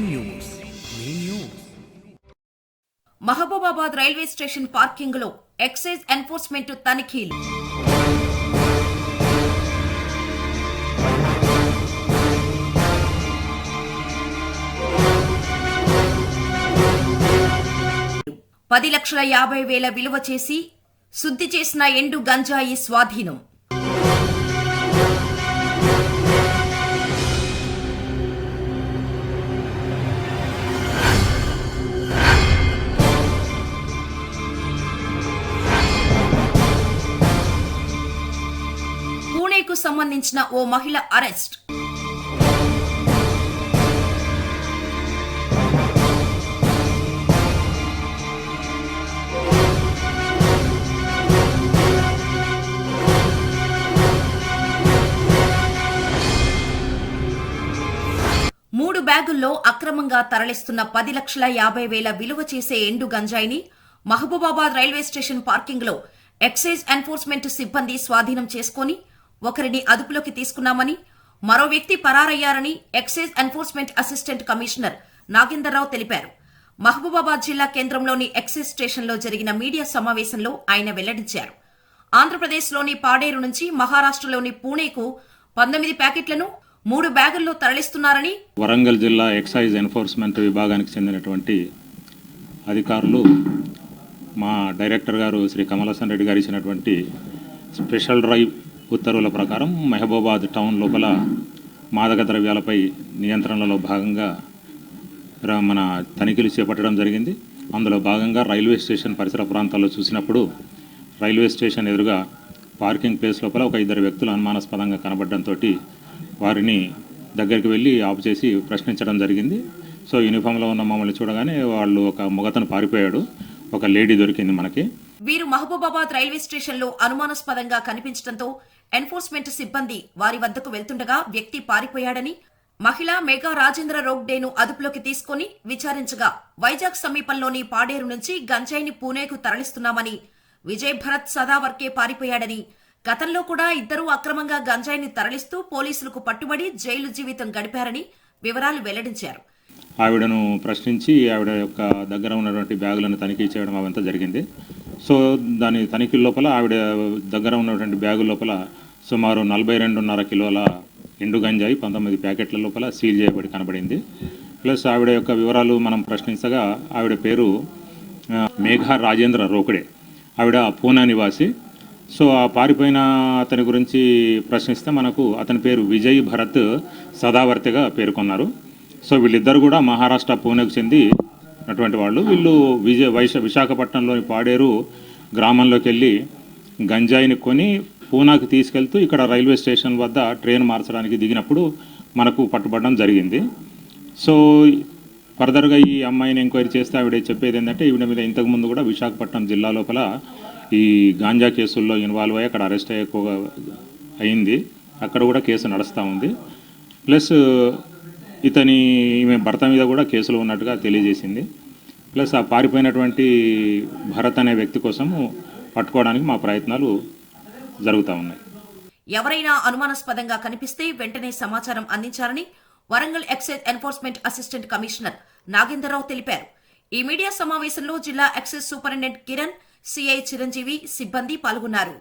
News Mahabubabad railway station పార్కింగ్లో excise enforcement తనిఖీలు. పది లక్షల యాభై వేల విలువ చేసి శుద్ధి చేసిన ఎండు గంజాయి స్వాధీనం. సంబంధించిన ఓ మహిళ అరెస్ట్. మూడు బ్యాగుల్లో అక్రమంగా తరలిస్తున్న పది లక్షల యాభై వేల విలువ చేసే ఎండు గంజాయిని మహబూబాబాద్ రైల్వే స్టేషన్ పార్కింగ్లో ఎక్సైజ్ ఎన్ఫోర్స్మెంట్ సిబ్బంది స్వాధీనం చేసుకుని ఒకరిని అదుపులోకి తీసుకున్నామని మరో వ్యక్తి పరారయ్యారని excise enforcement assistant commissioner Nagendar Rao తెలిపారు. మహబూబాబాద్ జిల్లా కేంద్రంలోని ఎక్సైజ్ స్టేషన్లో జరిగిన మీడియా సమావేశంలో ఆయన వెల్లడించారు. ఆంధ్రప్రదేశ్లోని పాడేరు నుంచి మహారాష్ట్రలోని పూణేకు పంతొమ్మిది ప్యాకెట్లను మూడు బ్యాగుల్లో తరలిస్తున్నారని వరంగల్ జిల్లా ఎక్సైజ్ ఎన్ఫోర్స్మెంట్ విభాగానికి చెందినటువంటి అధికారులు మా డైరెక్టర్ గారు శ్రీ కమలసన్ రెడ్డి గారు ఇచ్చినటువంటి స్పెషల్ డ్రైవ్ ఉత్తర్వుల ప్రకారం మహబూబాద్ టౌన్ లోపల మాదక ద్రవ్యాలపై నియంత్రణలో భాగంగా మన తనిఖీలు చేపట్టడం జరిగింది. అందులో భాగంగా రైల్వే స్టేషన్ పరిసర ప్రాంతాల్లో చూసినప్పుడు రైల్వే స్టేషన్ ఎదురుగా పార్కింగ్ ప్లేస్ లోపల ఒక ఇద్దరు వ్యక్తులు అనుమానాస్పదంగా కనబడడంతో వారిని దగ్గరికి వెళ్ళి ఆపు చేసి ప్రశ్నించడం జరిగింది. సో యూనిఫామ్లో ఉన్న మమ్మల్ని చూడగానే వాళ్ళు ఒక మొగతను పారిపోయాడు. ఒక లేడీ దొరికింది మనకి. వీరు మహబూబాబాద్ రైల్వే స్టేషన్లో అనుమానాస్పదంగా కనిపించడంతో ఎన్ఫోర్స్మెంట్ సిబ్బంది వారి వద్దకు వెళ్తుండగా వ్యక్తి పారిపోయాడని మహిళ మేఘా రాజేంద్ర రోగ్డేను అదుపులోకి తీసుకుని విచారించగా వైజాగ్ సమీపంలోని పాడేరు నుంచి గంజాయిని పూణేకు తరలిస్తున్నామని విజయ్ భరత్ సదావర్కే పారిపోయాడని గతంలో కూడా ఇద్దరూ అక్రమంగా గంజాయిని తరలిస్తూ పోలీసులకు పట్టుబడి జైలు జీవితం గడిపారని వివరాలు వెల్లడించారు. ఆవిడను ప్రశ్నించి ఆవిడ యొక్క దగ్గర ఉన్నటువంటి బ్యాగులను తనిఖీ చేయడం అవంతా జరిగింది. సో దాని తనిఖీ లోపల ఆవిడ దగ్గర ఉన్నటువంటి బ్యాగు లోపల సుమారు నలభై రెండున్నర కిలోల ఎండు గంజాయి పంతొమ్మిది ప్యాకెట్ల లోపల సీల్ చేయబడి కనబడింది. ప్లస్ ఆవిడ యొక్క వివరాలు మనం ప్రశ్నించగా ఆవిడ పేరు మేఘ రాజేంద్ర రోకడే. ఆవిడ పూనా నివాసి. సో ఆ పారిపోయిన అతని గురించి ప్రశ్నిస్తే మనకు అతని పేరు విజయ్ భరత్ సదావర్తిగా పేర్కొన్నారు. సో వీళ్ళిద్దరు కూడా మహారాష్ట్ర పూణెకు చెంది అటువంటి వాళ్ళు. వీళ్ళు విజయ వైశ విశాఖపట్నంలోని పాడేరు గ్రామంలోకి వెళ్ళి గంజాయిని కొని పూనాకి తీసుకెళ్తూ ఇక్కడ రైల్వే స్టేషన్ వద్ద ట్రైన్ మార్చడానికి దిగినప్పుడు మనకు పట్టుబడడం జరిగింది. సో ఫర్దర్గా ఈ అమ్మాయిని ఎంక్వైరీ చేస్తే ఆవిడ చెప్పేది ఏంటంటే ఈవిడ మీద ఇంతకుముందు కూడా విశాఖపట్నం జిల్లా లోపల ఈ గాంజా కేసుల్లో ఇన్వాల్వ్ అయ్యి అక్కడ అరెస్ట్ అయ్యే ఎక్కువగా అయింది. అక్కడ కూడా కేసు నడుస్తూ ఉంది. ప్లస్ ఇతని ఈమె భర్త మీద కూడా కేసులు ఉన్నట్టుగా తెలియజేసింది. ప్లస్ ఆ పారిపోయినటువంటి భరత్ అనే వ్యక్తి కోసము పట్టుకోవడానికి మా ప్రయత్నాలు జరుగుతూ ఉన్నాయి. ఎవరైనా అనుమానాస్పదంగా కనిపిస్తే వెంటనే సమాచారం అందించాలని Warangal excise enforcement assistant commissioner Nagender Rao తెలిపారు. ఈ మీడియా సమావేశంలో జిల్లా excise superintendent Kiran CI Chiranjeevi సిబ్బంది పాల్గొన్నారు.